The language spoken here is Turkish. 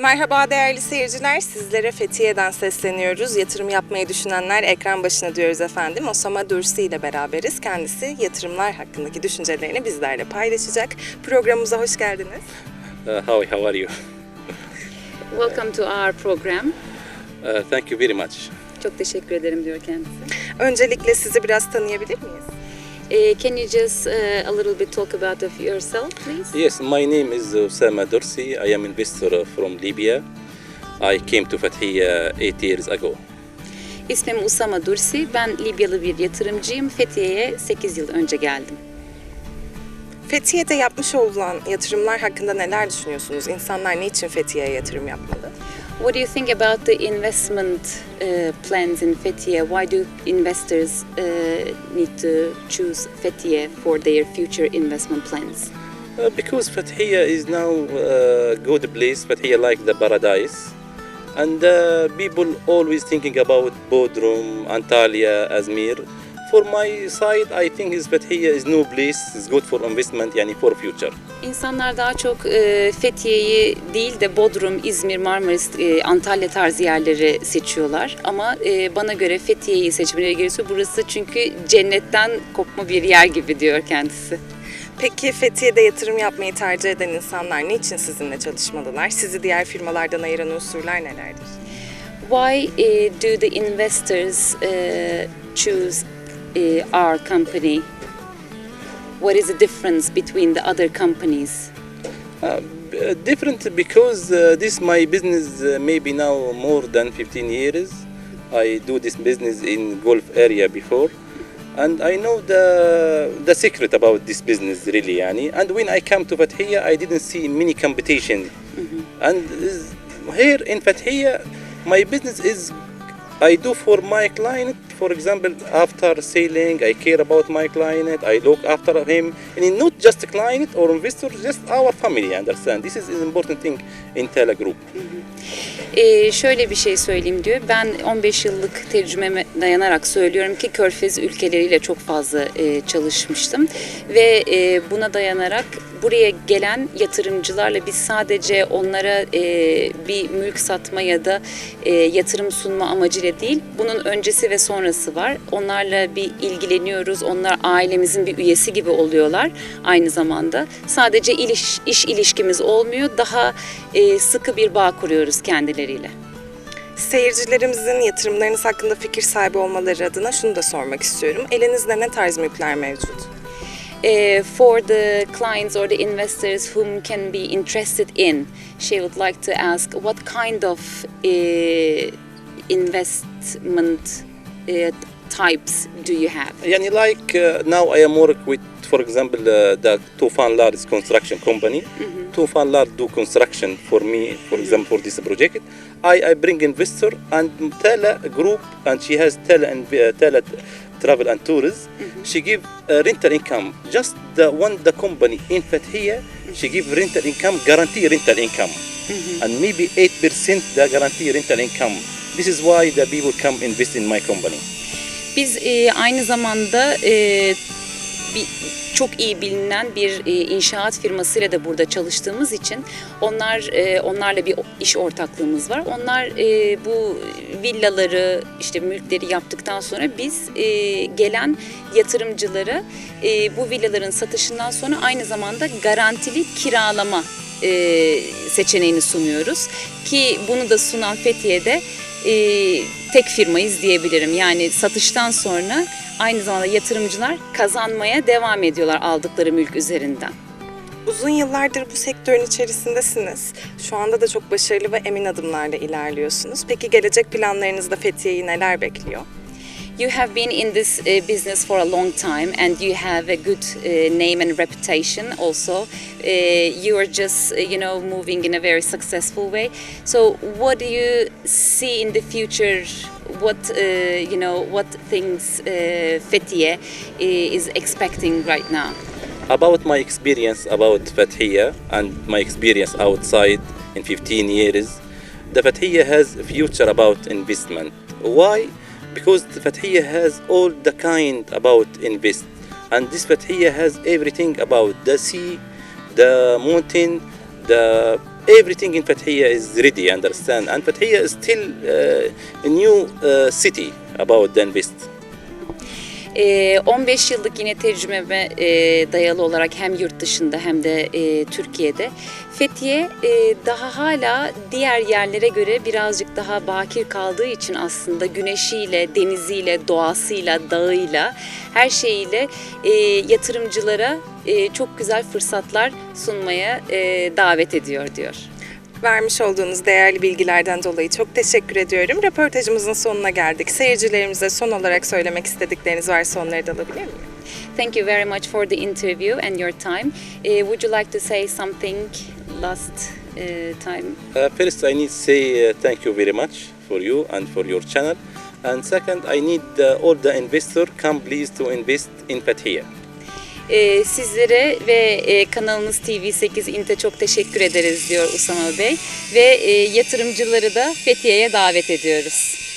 Merhaba değerli seyirciler, sizlere Fethiye'den sesleniyoruz. Yatırım yapmayı düşünenler ekran başına diyoruz efendim. Osama Dursi ile beraberiz. Kendisi yatırımlar hakkındaki düşüncelerini bizlerle paylaşacak. Programımıza hoş geldiniz. Uh, how, how are you? Welcome to our program. Uh, thank you very much. Çok teşekkür ederim diyor kendisi. Öncelikle sizi biraz tanıyabilir miyiz? Eh, can you just uh, a little bit talk about of yourself, please? Yes, my name is Osama Dorsi. I am investor from Libya. I came to Fathiya eight years ago. İsmim Usama Dursi. Ben Libyalı bir yatırımcıyım. Fethiye'ye 8 yıl önce geldim. Fethiye'de yapmış olan yatırımlar hakkında neler düşünüyorsunuz? İnsanlar niçin Fethiye'ye yatırım yapmalı? What do you think about the investment uh, plans in Fethiye? Why do investors uh, need to choose Fethiye for their future investment plans? Uh, because Fathiya is now a good place, Fathiya like the paradise. And uh, people always thinking about Bodrum, Antalya, Azmir. For my side, I think is Fathiya is no place. It's good for investment, yani for future. İnsanlar daha çok e, Fethiye'yi değil de Bodrum, İzmir, Marmaris, e, Antalya tarzı yerleri seçiyorlar. Ama e, bana göre Fethiye'yi seçmeleri gerekiyor. Burası çünkü cennetten kopma bir yer gibi diyor kendisi. Peki Fethiye'de yatırım yapmayı tercih eden insanlar niçin sizinle çalışmalılar? Sizi diğer firmalardan ayıran unsurlar nelerdir? Why eh, do the investors eh, choose eh, our company? What is the difference between the other companies? Uh, uh, different because uh, this my business uh, maybe now more than 15 years. I do this business in Gulf area before, and I know the the secret about this business really. Yani. And when I come to Fathiya, I didn't see many competition. And here in Fathiya, my business is I do for my client, for example, after selling, I care about my client, I look after him, and not just client or investor, just our family, understand? This is an important thing in Tela Group. Ee, şöyle bir şey söyleyeyim diyor. Ben 15 yıllık tecrübeme dayanarak söylüyorum ki Körfez ülkeleriyle çok fazla e, çalışmıştım ve e, buna dayanarak buraya gelen yatırımcılarla biz sadece onlara e, bir mülk satma ya da e, yatırım sunma amacıyla değil, bunun öncesi ve sonrası var. Onlarla bir ilgileniyoruz. Onlar ailemizin bir üyesi gibi oluyorlar aynı zamanda. Sadece iliş, iş ilişkimiz olmuyor. Daha e, sıkı bir bağ kuruyoruz kendileriyle. Seyircilerimizin yatırımlarınız hakkında fikir sahibi olmaları adına şunu da sormak istiyorum. Elinizde ne tarz mülkler mevcut? Uh, for the clients or the investors whom can be interested in, she would like to ask what kind of uh, investment uh, types do you have? Yani like uh, now I am work with, for example, uh, the Tufan Large construction company. Tufan Large do construction for me, for example, for this project. I, I bring investor and Tela group, and she has Tela and uh, Tela travel and tourism. She give uh, rental income. Just the one the company in Fathiya, she give rental income, guarantee rental income, and maybe eight percent the guarantee rental income. This is why the people come invest in my company. Biz e, aynı zamanda e, çok iyi bilinen bir e, inşaat firmasıyla da burada çalıştığımız için onlar e, onlarla bir iş ortaklığımız var. Onlar e, bu villaları işte mülkleri yaptıktan sonra biz gelen yatırımcılara bu villaların satışından sonra aynı zamanda garantili kiralama seçeneğini sunuyoruz ki bunu da sunan Fethiye'de tek firmayız diyebilirim. Yani satıştan sonra aynı zamanda yatırımcılar kazanmaya devam ediyorlar aldıkları mülk üzerinden. Uzun yıllardır bu sektörün içerisindesiniz. Şu anda da çok başarılı ve emin adımlarla ilerliyorsunuz. Peki gelecek planlarınızda Fethiye'yi neler bekliyor? You have been in this uh, business for a long time and you have a good uh, name and reputation also. Uh, you are just, uh, you know, moving in a very successful way. So what do you see in the future? What, uh, you know, what things uh, Fethiye is expecting right now? about my experience about Fathiya and my experience outside in 15 years, the Fathiya has future about investment. Why? Because the has all the kind about invest, and this Fathiya has everything about the sea, the mountain, the everything in Fathiya is ready, understand? And Fathiya is still uh, a new uh, city about the invest. Ee, 15 yıllık yine tecrübeme e, dayalı olarak hem yurt dışında hem de e, Türkiye'de Fethiye e, daha hala diğer yerlere göre birazcık daha bakir kaldığı için aslında güneşiyle, deniziyle, doğasıyla, dağıyla her şeyiyle yatırımcılara çok güzel fırsatlar sunmaya davet ediyor diyor. Vermiş olduğunuz değerli bilgilerden dolayı çok teşekkür ediyorum. Röportajımızın sonuna geldik. Seyircilerimize son olarak söylemek istedikleriniz varsa onları da alabilir miyim? Thank you very much for the interview and your time. Uh, would you like to say something last uh, time? Uh, first, I need to say uh, thank you very much for you and for your channel. And second, I need uh, all the investor come please to invest in Fathiya. Ee, sizlere ve e, kanalınız TV8 İNT'e çok teşekkür ederiz diyor Usama Bey. Ve e, yatırımcıları da Fethiye'ye davet ediyoruz.